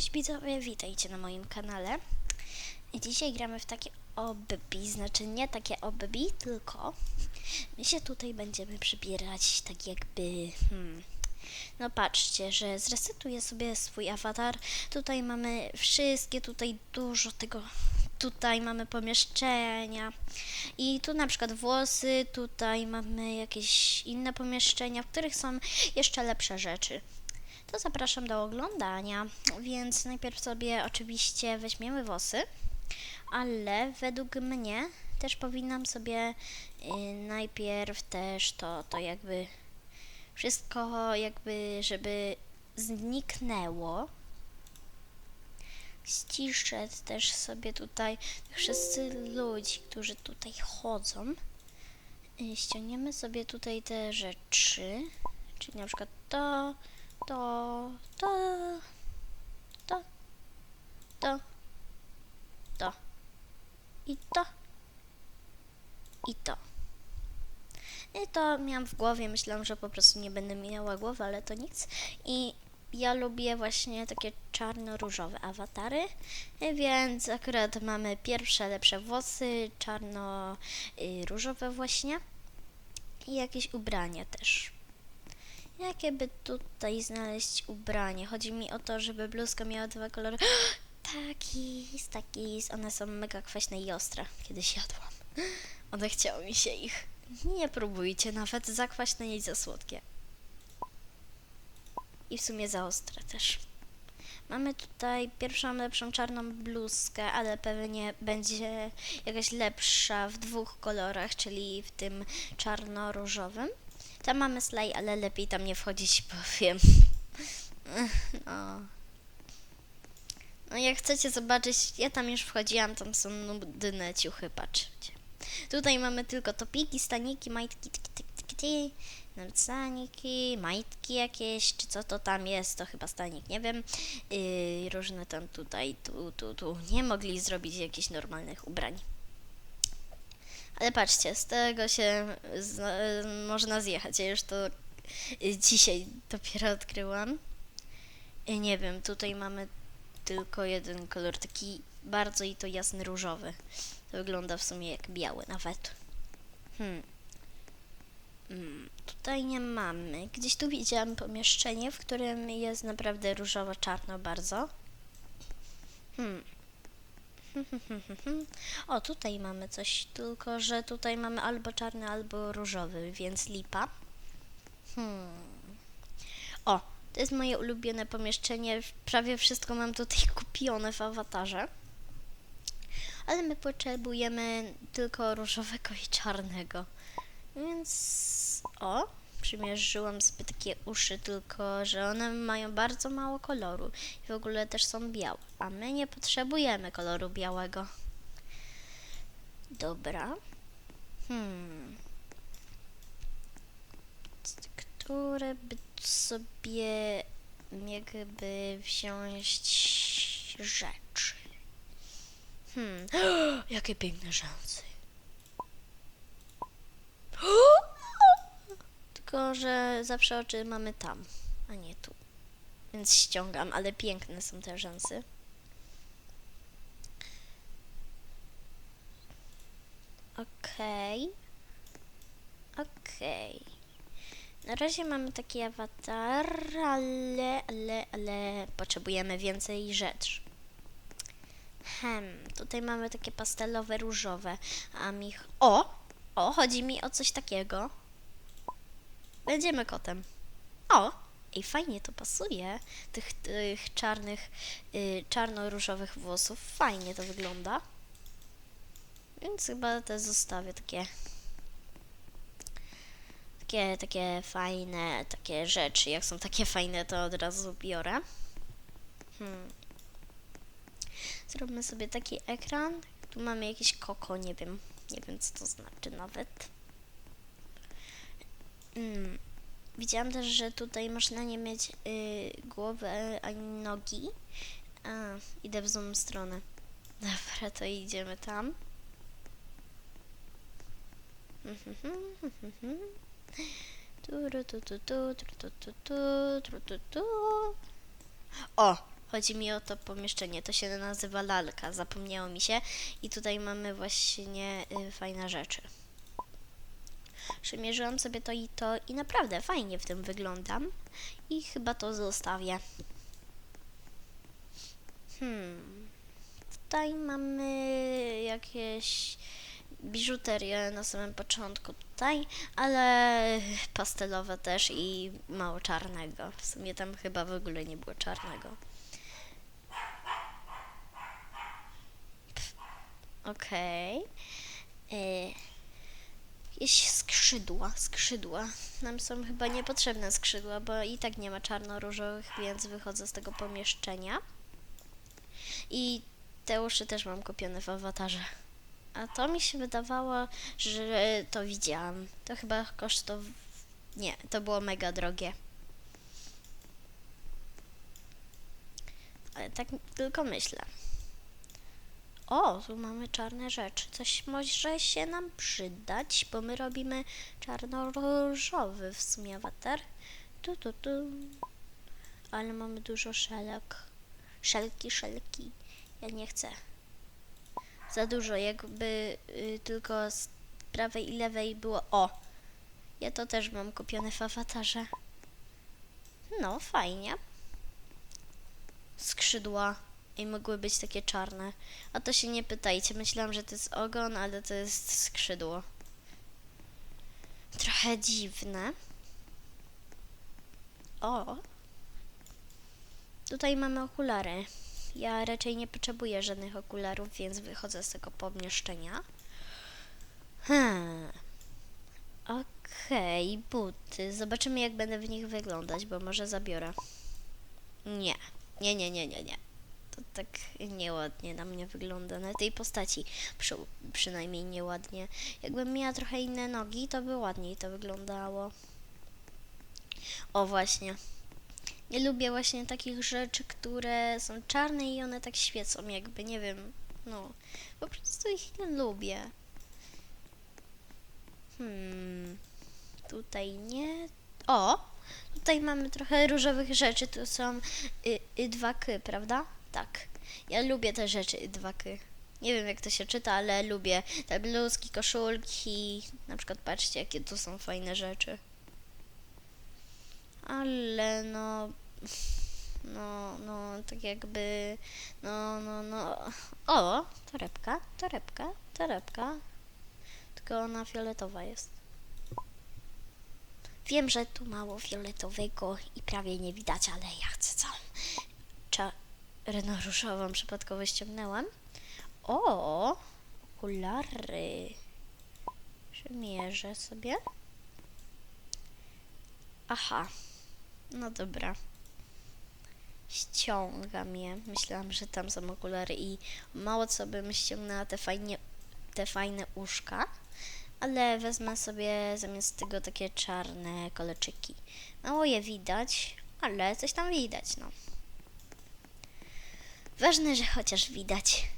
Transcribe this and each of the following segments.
Cześć widzowie, witajcie na moim kanale. Dzisiaj gramy w takie obbi, znaczy nie takie obbi, tylko my się tutaj będziemy przybierać tak jakby, hmm, no patrzcie, że zresetuję sobie swój awatar. Tutaj mamy wszystkie, tutaj dużo tego, tutaj mamy pomieszczenia i tu na przykład włosy, tutaj mamy jakieś inne pomieszczenia, w których są jeszcze lepsze rzeczy to zapraszam do oglądania. Więc najpierw sobie oczywiście weźmiemy włosy, ale według mnie też powinnam sobie y, najpierw też to, to jakby wszystko jakby, żeby zniknęło. Ściszę też sobie tutaj wszyscy ludzi, którzy tutaj chodzą. Y, Ściągniemy sobie tutaj te rzeczy, czyli na przykład to, to, to, to, to, to i to i to. I to miałam w głowie, myślałam, że po prostu nie będę miała głowy, ale to nic. I ja lubię właśnie takie czarno-różowe awatary, więc akurat mamy pierwsze lepsze włosy, czarno-różowe właśnie i jakieś ubrania też. Jakie by tutaj znaleźć ubranie? Chodzi mi o to, żeby bluzka miała dwa kolory. Takis, takis. One są mega kwaśne i ostre. Kiedyś jadłam. One chciało mi się ich. Nie próbujcie, nawet za kwaśne i za słodkie. I w sumie za ostre też. Mamy tutaj pierwszą lepszą czarną bluzkę, ale pewnie będzie jakaś lepsza w dwóch kolorach, czyli w tym czarno-różowym. Tam mamy slay, ale lepiej tam nie wchodzić, powiem. No. No jak chcecie zobaczyć, ja tam już wchodziłam, tam są nudne ciuchy, patrzcie. Tutaj mamy tylko topiki, staniki, majtki, tiki, tiki, tiki, nawet staniki, majtki jakieś, czy co to tam jest, to chyba stanik, nie wiem. Yy, różne tam tutaj, tu, tu, tu. Nie mogli zrobić jakichś normalnych ubrań. Ale patrzcie, z tego się można zjechać. Ja już to dzisiaj dopiero odkryłam. Nie wiem, tutaj mamy tylko jeden kolor, taki bardzo i to jasny różowy. To wygląda w sumie jak biały nawet. Hmm. Mm, tutaj nie mamy. Gdzieś tu widziałam pomieszczenie, w którym jest naprawdę różowo-czarno bardzo. Hmm. O, tutaj mamy coś, tylko że tutaj mamy albo czarny, albo różowy, więc lipa. Hmm. O, to jest moje ulubione pomieszczenie. Prawie wszystko mam tutaj kupione w awatarze. Ale my potrzebujemy tylko różowego i czarnego. Więc o, przymierzyłam sobie takie uszy, tylko że one mają bardzo mało koloru i w ogóle też są białe, a my nie potrzebujemy koloru białego. Dobra. Hmm. Które by sobie jakby wziąć rzeczy? Hmm. Jakie piękne rzęsy. Tylko, że zawsze oczy mamy tam, a nie tu. Więc ściągam, ale piękne są te rzęsy. Okej. Okej. Na razie mamy taki awatar, ale, ale, ale potrzebujemy więcej rzeczy. Hem, tutaj mamy takie pastelowe, różowe, a mi... O! O, chodzi mi o coś takiego. Będziemy kotem. O! Ej, fajnie to pasuje. Tych, tych czarnych, y, czarno-różowych włosów. Fajnie to wygląda. Więc chyba te zostawię takie. Takie, takie fajne, takie rzeczy. Jak są takie fajne, to od razu biorę. Hmm. Zróbmy sobie taki ekran. Tu mamy jakieś koko, nie wiem. Nie wiem, co to znaczy nawet. Mm. Widziałam też, że tutaj można nie mieć y, głowy ani nogi. A, idę w złą stronę. Dobra, to idziemy tam. O, chodzi mi o to pomieszczenie. To się nazywa lalka. Zapomniało mi się. I tutaj mamy właśnie y, fajne rzeczy. Przymierzyłam sobie to i to i naprawdę fajnie w tym wyglądam. I chyba to zostawię. Hmm. Tutaj mamy jakieś biżuterię na samym początku tutaj, ale pastelowe też i mało czarnego. W sumie tam chyba w ogóle nie było czarnego. Okej. Y, Jakieś skrzydła, skrzydła. Nam są chyba niepotrzebne skrzydła, bo i tak nie ma czarno-różowych, więc wychodzę z tego pomieszczenia. I te uszy też mam kupione w awatarze. A to mi się wydawało, że to widziałam. To chyba kosztowało. Nie, to było mega drogie. Ale tak tylko myślę. O, tu mamy czarne rzeczy. Coś może się nam przydać, bo my robimy czarno-różowy w sumie awatar. Tu, tu, tu. Ale mamy dużo szelek. Szelki, szelki. Ja nie chcę. Za dużo, jakby y, tylko z prawej i lewej było. O! Ja to też mam kupione w awatarze. No, fajnie. Skrzydła. I mogły być takie czarne. A to się nie pytajcie. Myślałam, że to jest ogon, ale to jest skrzydło. Trochę dziwne. O! Tutaj mamy okulary. Ja raczej nie potrzebuję żadnych okularów, więc wychodzę z tego pomieszczenia. Hmm. Okej, buty. Zobaczymy, jak będę w nich wyglądać, bo może zabiorę. Nie. Nie, nie, nie, nie, nie. To tak nieładnie na mnie wygląda. Na tej postaci przy, przynajmniej nieładnie. Jakbym miała trochę inne nogi, to by ładniej to wyglądało. O, właśnie. Nie lubię właśnie takich rzeczy, które są czarne i one tak świecą, jakby, nie wiem, no, po prostu ich nie lubię. Hmm, tutaj nie. O, tutaj mamy trochę różowych rzeczy, tu są y, y2k, prawda? Tak, ja lubię te rzeczy y2k. Nie wiem, jak to się czyta, ale lubię te bluzki, koszulki. Na przykład patrzcie, jakie tu są fajne rzeczy. Ale no. No, no, tak jakby. No, no, no. O, torebka, torebka, torebka. Tylko ona fioletowa jest. Wiem, że tu mało fioletowego i prawie nie widać, ale ja chcę całą różową przypadkowo ściągnęłam. O, okulary. Przymierzę sobie. Aha. No dobra. Ściągam je. Myślałam, że tam są okulary i mało co bym ściągnęła te, fajnie, te fajne uszka, ale wezmę sobie zamiast tego takie czarne koleczyki. Mało je widać, ale coś tam widać, no. Ważne, że chociaż widać.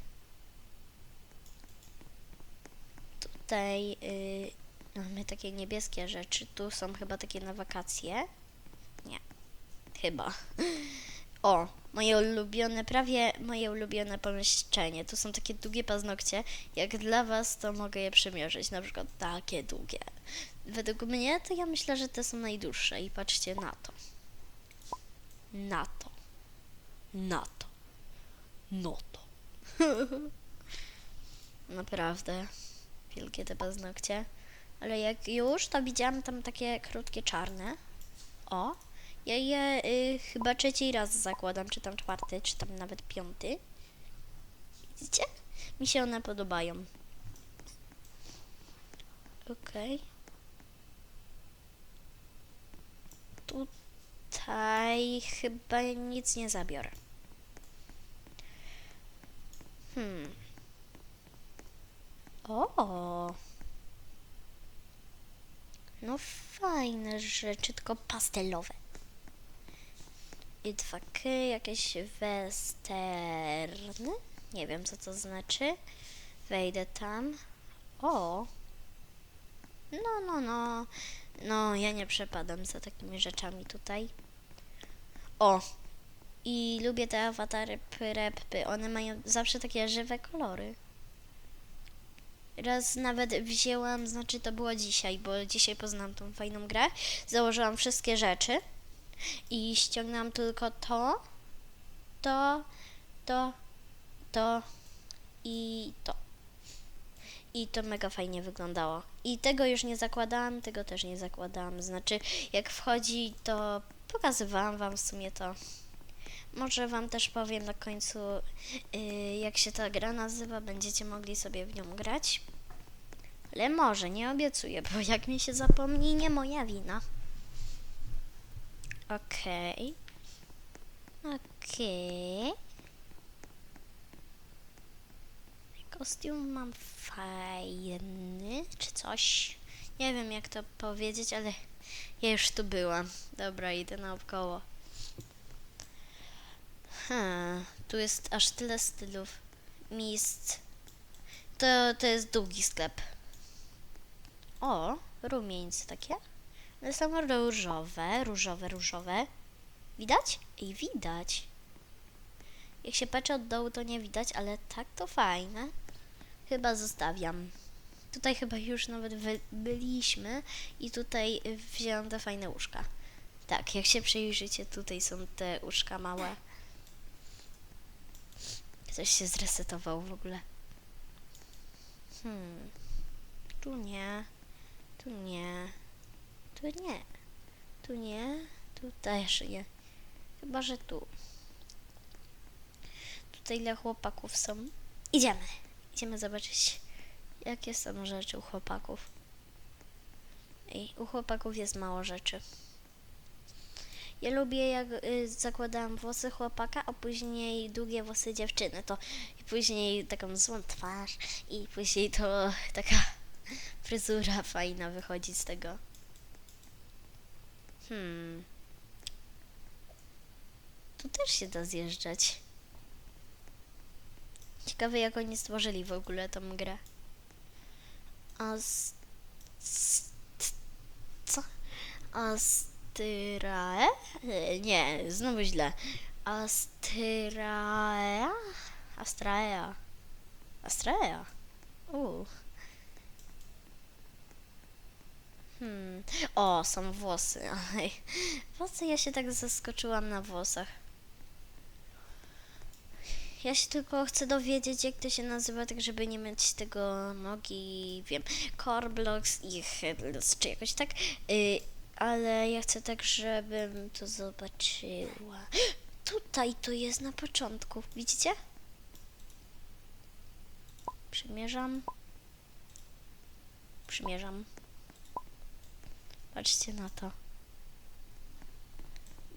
Tutaj y, mamy takie niebieskie rzeczy. Tu są chyba takie na wakacje. Nie. Chyba. O, moje ulubione, prawie moje ulubione pomieszczenie. Tu są takie długie paznokcie. Jak dla Was, to mogę je przymierzyć. Na przykład takie długie. Według mnie, to ja myślę, że te są najdłuższe. I patrzcie na to. Na to. Na to. No to. Naprawdę. Wielkie te paznokcie. Ale jak już, to widziałam tam takie krótkie czarne. O, ja je y, chyba trzeci raz zakładam, czy tam czwarty, czy tam nawet piąty. Widzicie? Mi się one podobają. Okej. Tutaj chyba nic nie zabiorę. Hmm. O. No fajne rzeczy, tylko pastelowe. I dwa k jakieś westerny. Nie wiem, co to znaczy. Wejdę tam. O. No, no, no. No, ja nie przepadam za takimi rzeczami tutaj. O. I lubię te awatary prepy. One mają zawsze takie żywe kolory. Raz nawet wzięłam, znaczy to było dzisiaj, bo dzisiaj poznałam tą fajną grę. Założyłam wszystkie rzeczy i ściągnęłam tylko to, to, to, to i to. I to mega fajnie wyglądało. I tego już nie zakładałam, tego też nie zakładałam. Znaczy, jak wchodzi, to pokazywałam wam w sumie to. Może wam też powiem na końcu, yy, jak się ta gra nazywa, będziecie mogli sobie w nią grać. Ale może, nie obiecuję, bo jak mi się zapomni, nie moja wina. Okej. Okej. Kostium mam fajny, czy coś. Nie wiem jak to powiedzieć, ale ja już tu byłam. Dobra, idę naokoło. Hmm, tu jest aż tyle stylów, miejsc. To, to jest długi sklep. O, rumieńce takie. One są różowe, różowe, różowe. Widać? Ej, widać. Jak się patrzy od dołu, to nie widać, ale tak to fajne. Chyba zostawiam. Tutaj chyba już nawet byliśmy i tutaj wzięłam te fajne łóżka. Tak, jak się przyjrzycie, tutaj są te łóżka małe. Coś się zresetowało w ogóle. Hmm. Tu nie. Tu nie. Tu nie. Tu nie. Tu też nie. Chyba, że tu. Tutaj ile chłopaków są. Idziemy. Idziemy zobaczyć, jakie są rzeczy u chłopaków. Ej, u chłopaków jest mało rzeczy. Ja lubię, jak y, zakładałam włosy chłopaka, a później długie włosy dziewczyny. To i później taką złą twarz, i później to taka fryzura fajna wychodzi z tego. Hmm. Tu też się da zjeżdżać. Ciekawe, jak oni stworzyli w ogóle tą grę. A s t- co? Astyrae? E, Nie, znowu źle. Astyraea? Astraea. Astraea. U. Hmm. O, są włosy. Włosy, ja się tak zaskoczyłam na włosach. Ja się tylko chcę dowiedzieć, jak to się nazywa, tak żeby nie mieć tego nogi, wiem, Coreblocks i Headless, czy jakoś tak. Y, ale ja chcę tak, żebym to zobaczyła. Tutaj to jest na początku, widzicie? Przymierzam. Przymierzam. Patrzcie na to.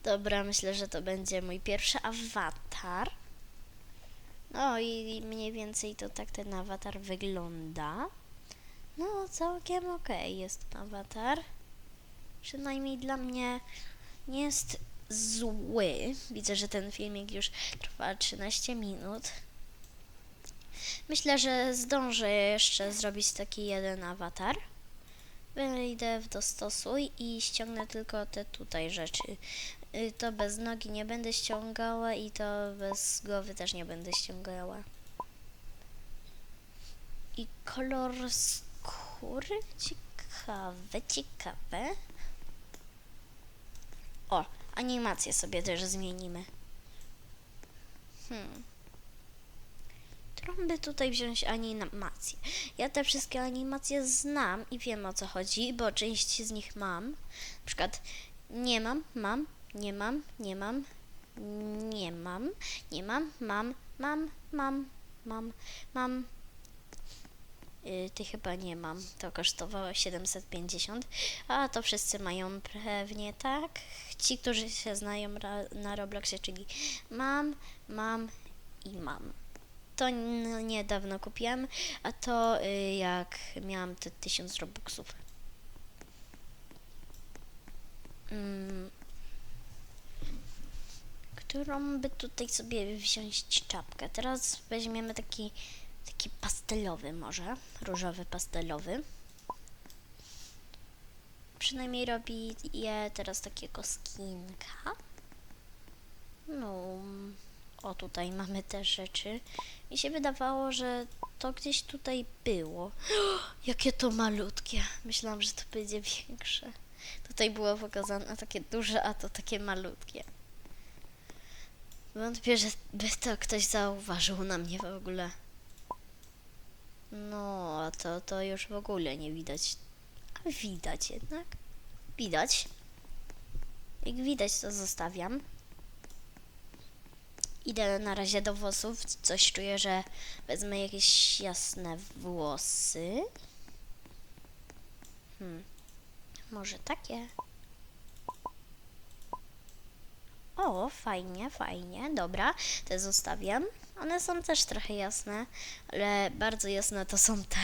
Dobra, myślę, że to będzie mój pierwszy awatar. No i mniej więcej to tak ten awatar wygląda. No, całkiem okej jest ten awatar. Przynajmniej dla mnie nie jest zły. Widzę, że ten filmik już trwa 13 minut. Myślę, że zdążę jeszcze zrobić taki jeden awatar. Wejdę w dostosuj i ściągnę tylko te tutaj rzeczy. Y, To bez nogi nie będę ściągała i to bez głowy też nie będę ściągała. I kolor skóry? Ciekawe, ciekawe. O, animację sobie też zmienimy. Hmm. Którą by tutaj wziąć animację? Ja te wszystkie animacje znam i wiem o co chodzi, bo część z nich mam. Na przykład nie mam, mam, nie mam, nie mam, nie mam, nie mam, mam, mam, mam, mam, mam. Yy, ty chyba nie mam. To kosztowało 750. A to wszyscy mają pewnie tak. Ci, którzy się znają na Robloxie, czyli mam, mam i mam. To niedawno kupiłam, a to y, jak miałam te 1000 robuxów. Mm. Którą by tutaj sobie wziąć czapkę? Teraz weźmiemy taki, taki pastelowy może, różowy pastelowy. Przynajmniej robi je teraz takiego skinka. No, o tutaj mamy te rzeczy. Mi się wydawało, że to gdzieś tutaj było. Jakie to malutkie. Myślałam, że to będzie większe. Tutaj było pokazane takie duże, a to takie malutkie. Wątpię, że by to ktoś zauważył na mnie w ogóle. No, a to, to już w ogóle nie widać. A widać jednak. Widać. Jak widać, to zostawiam. Idę na razie do włosów. Coś czuję, że wezmę jakieś jasne włosy. Hmm. Może takie? O, fajnie, fajnie. Dobra, te zostawiam. One są też trochę jasne, ale bardzo jasne to są te.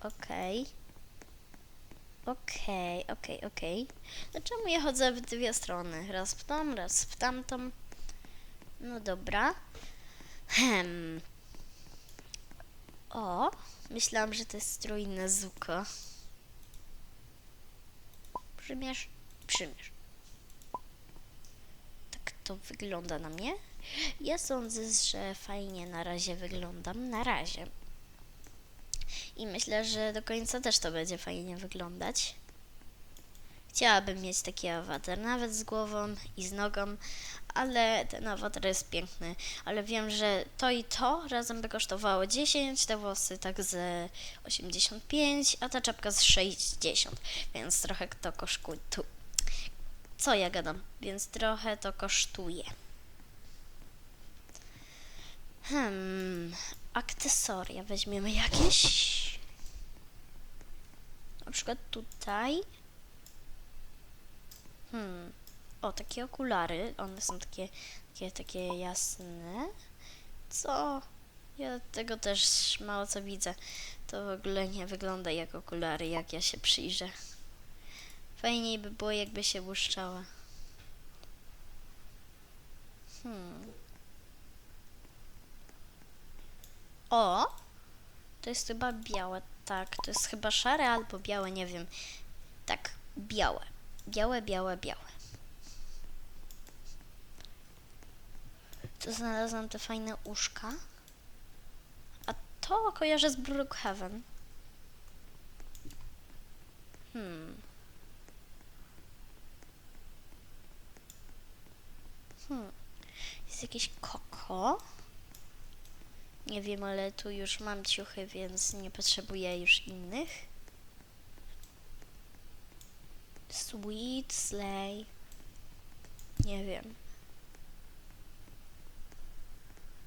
Okej. Okej, okej, okej. Dlaczego ja chodzę w dwie strony? Raz w tą, raz w tamtą. No dobra. Hem. O, myślałam, że to jest strój Nezuko. Przymierz, przymierz. Tak to wygląda na mnie. Ja sądzę, że fajnie na razie wyglądam. Na razie. I myślę, że do końca też to będzie fajnie wyglądać. Chciałabym mieć taki awatar, nawet z głową i z nogą, ale ten awatar jest piękny. Ale wiem, że to i to razem by kosztowało 10, te włosy tak z 85, a ta czapka z 60, więc trochę to kosztuje. Co ja gadam? Więc trochę to kosztuje. Hmm, akcesoria weźmiemy jakieś. Na przykład tutaj. Hmm. O, takie okulary. One są takie, takie, takie jasne. Co? Ja tego też mało co widzę. To w ogóle nie wygląda jak okulary, jak ja się przyjrzę. Fajniej by było, jakby się błyszczała. Hmm. O! To jest chyba białe. Tak, to jest chyba szare albo białe, nie wiem. Tak, białe. Białe, białe, białe. Tu znalazłam te fajne uszka. A to kojarzę z Brookhaven. Hmm. Hmm. Jest jakieś koko. Nie wiem, ale tu już mam ciuchy, więc nie potrzebuję już innych. Sweet Slay. Nie wiem.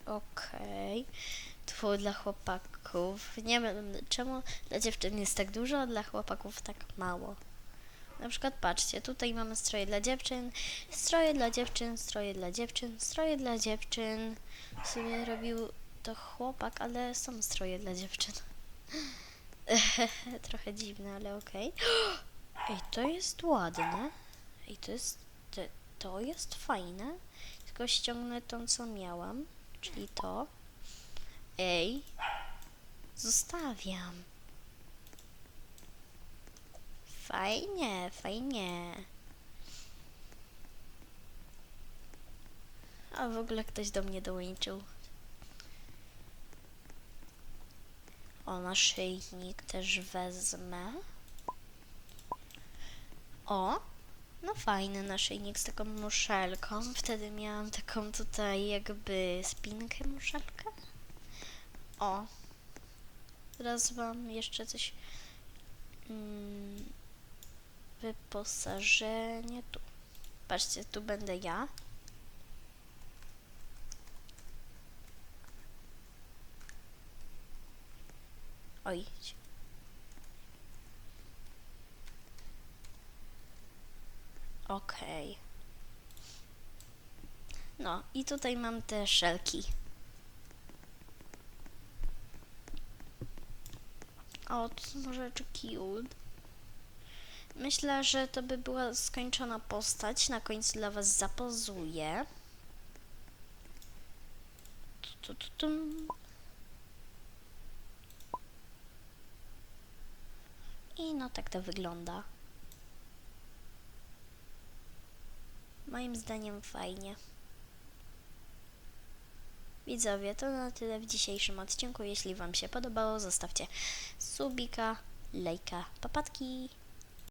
Okej. To było dla chłopaków. Nie wiem, czemu dla dziewczyn jest tak dużo, a dla chłopaków tak mało. Na przykład patrzcie, tutaj mamy stroje dla dziewczyn, stroje dla dziewczyn, stroje dla dziewczyn, stroje dla dziewczyn. W sumie robił to chłopak, ale są stroje dla dziewczyn. Trochę dziwne, ale okej. Ej, to jest ładne. Ej, to jest... To, to jest fajne. Tylko ściągnę tą, co miałam. Czyli to. Ej. Zostawiam. Fajnie, fajnie. A w ogóle ktoś do mnie dołączył. O, naszyjnik też wezmę. O, no fajny naszyjnik z taką muszelką. Wtedy miałam taką tutaj jakby spinkę muszelkę. O, teraz wam jeszcze coś... Mm, wyposażenie tu. Patrzcie, tu będę ja. Oj. Okej. No i tutaj mam te szelki. O, to są rzeczy cute. Myślę, że to by była skończona postać. Na końcu dla was zapozuję. Tu, tu, tu, I no tak to wygląda. Moim zdaniem fajnie. Widzowie, to na tyle w dzisiejszym odcinku. Jeśli Wam się podobało, zostawcie subika, lajka, papatki.